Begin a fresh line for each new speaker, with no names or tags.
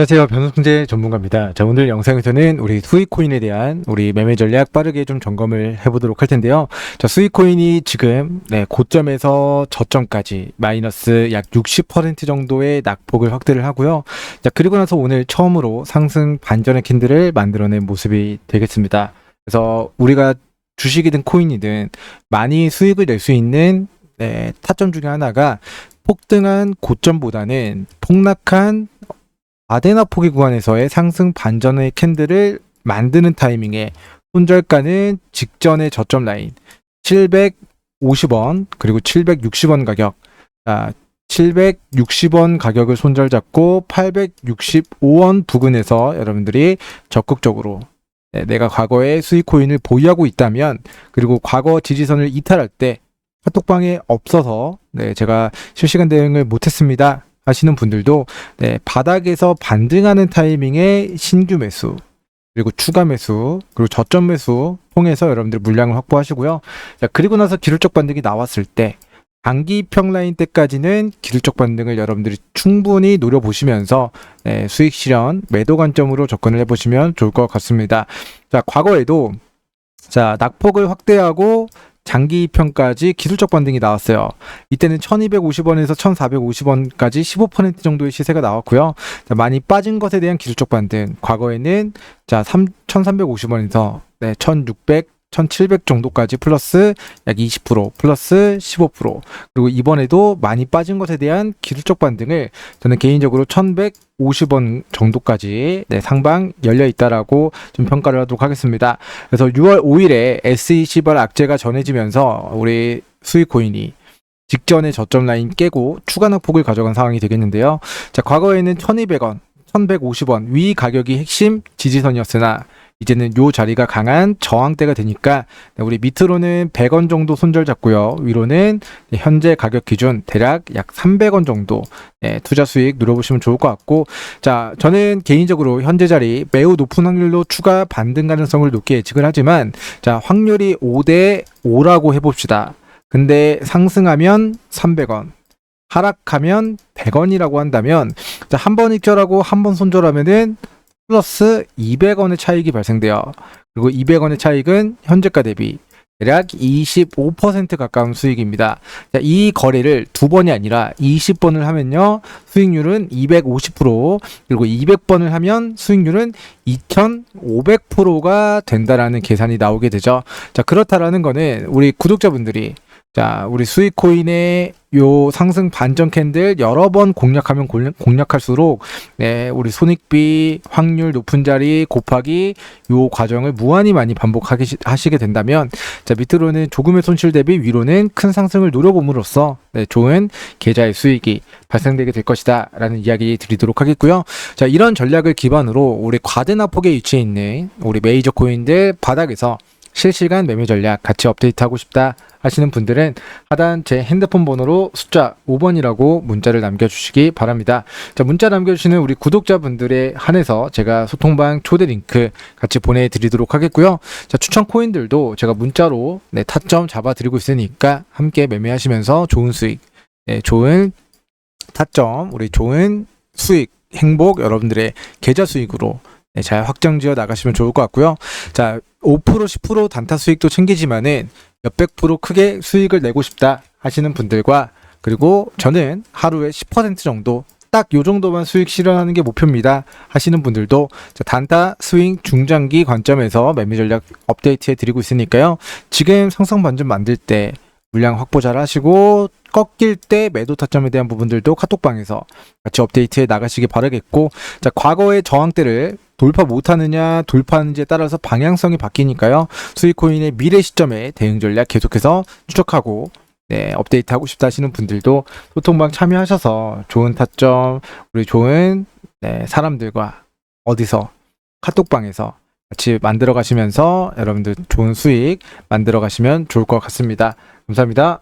안녕하세요. 변호승재 전문가입니다. 자, 오늘 영상에서는 우리 수익코인에 대한 우리 매매 전략 빠르게 좀 점검을 해보도록 할 텐데요. 자, 수익코인이 지금 네, 고점에서 저점까지 마이너스 약 60% 정도의 낙폭을 확대를 하고요. 자, 그리고 나서 오늘 처음으로 상승 반전의 캔들을 만들어낸 모습이 되겠습니다. 그래서 우리가 주식이든 코인이든 많이 수익을 낼 수 있는 네, 타점 중에 하나가 폭등한 고점보다는 폭락한 아데나 포기 구간에서의 상승 반전의 캔들을 만드는 타이밍에 손절가는 직전의 저점 라인 750원 그리고 760원 가격 아, 760원 가격을 손절 잡고 865원 부근에서 여러분들이 적극적으로 네, 내가 과거에 수익 코인을 보유하고 있다면 그리고 과거 지지선을 이탈할 때 카톡방에 없어서 네, 제가 실시간 대응을 못했습니다. 하시는 분들도 네, 바닥에서 반등하는 타이밍에 신규 매수 그리고 추가 매수 그리고 저점 매수 통해서 여러분들 물량을 확보하시고요. 자, 그리고 나서 기술적 반등이 나왔을 때 단기 평라인 때까지는 기술적 반등을 여러분들이 충분히 노려보시면서 네, 수익 실현 매도 관점으로 접근을 해보시면 좋을 것 같습니다. 자 과거에도 자 낙폭을 확대하고 장기 평까지 기술적 반등이 나왔어요. 이때는 1250원에서 1450원까지 15% 정도의 시세가 나왔고요. 자, 많이 빠진 것에 대한 기술적 반등. 과거에는 자, 3, 1350원에서 네, 1600 1700 정도까지 플러스 약 20% 플러스 15% 그리고 이번에도 많이 빠진 것에 대한 기술적 반등을 저는 개인적으로 1150원 정도까지 네, 상방 열려 있다라고 좀 평가를 하도록 하겠습니다. 그래서 6월 5일에 SEC발 악재가 전해지면서 우리 수익 코인이 직전의 저점 라인 깨고 추가 낙폭을 가져간 상황이 되겠는데요. 자, 과거에는 1200원, 1150원 위 가격이 핵심 지지선이었으나 이제는 요 자리가 강한 저항대가 되니까 네, 우리 밑으로는 100원 정도 손절 잡고요. 위로는 현재 가격 기준 대략 약 300원 정도 네, 투자 수익 누려보시면 좋을 것 같고 자 저는 개인적으로 현재 자리 매우 높은 확률로 추가 반등 가능성을 높게 예측을 하지만 자 확률이 5대 5라고 해봅시다. 근데 상승하면 300원 하락하면 100원이라고 한다면 자, 한 번 익절하고 한 번 손절하면은 플러스 200원의 차익이 발생돼요. 그리고 200원의 차익은 현재가 대비 대략 25% 가까운 수익입니다. 자, 이 거래를 두 번이 아니라 20번을 하면요. 수익률은 250% 그리고 200번을 하면 수익률은 2500%가 된다라는 계산이 나오게 되죠. 자, 그렇다라는 거는 우리 구독자분들이 자, 우리 수익 코인의 요 상승 반전 캔들 여러 번 공략하면 공략, 공략 할수록 네, 우리 손익비 확률 높은 자리 곱하기 요 과정을 무한히 많이 반복하시게 된다면 자, 밑으로는 조금의 손실 대비 위로는 큰 상승을 노려봄으로써 네, 좋은 계좌의 수익이 발생되게 될 것이다 라는 이야기 드리도록 하겠고요. 자, 이런 전략을 기반으로 우리 과대나폭에 위치해 있는 우리 메이저 코인들 바닥에서 실시간 매매 전략 같이 업데이트하고 싶다 하시는 분들은 하단 제 핸드폰 번호로 숫자 5번이라고 문자를 남겨주시기 바랍니다. 자, 문자 남겨주시는 우리 구독자분들에 한해서 제가 소통방 초대 링크 같이 보내드리도록 하겠고요. 자, 추천 코인들도 제가 문자로 네, 타점 잡아드리고 있으니까 함께 매매하시면서 좋은 수익, 네, 좋은 타점, 우리 좋은 수익, 행복 여러분들의 계좌 수익으로 네, 잘 확정 지어 나가시면 좋을 것 같고요. 자, 5% 10% 단타 수익도 챙기지만은 몇백 프로 크게 수익을 내고 싶다 하시는 분들과 그리고 저는 하루에 10% 정도 딱 요 정도만 수익 실현하는 게 목표입니다 하시는 분들도 자, 단타 스윙 중장기 관점에서 매매 전략 업데이트해 드리고 있으니까요. 지금 상승 반전 만들 때 물량 확보 잘 하시고 꺾일 때 매도 타점에 대한 부분들도 카톡방에서 같이 업데이트해 나가시기 바라겠고 자 과거의 저항대를 돌파 못하느냐 돌파하는지에 따라서 방향성이 바뀌니까요 수익코인의 미래 시점에 대응 전략 계속해서 추적하고 네 업데이트하고 싶다 하시는 분들도 소통방 참여하셔서 좋은 타점 우리 좋은 네, 사람들과 어디서 카톡방에서 같이 만들어 가시면서 여러분들 좋은 수익 만들어 가시면 좋을 것 같습니다 감사합니다.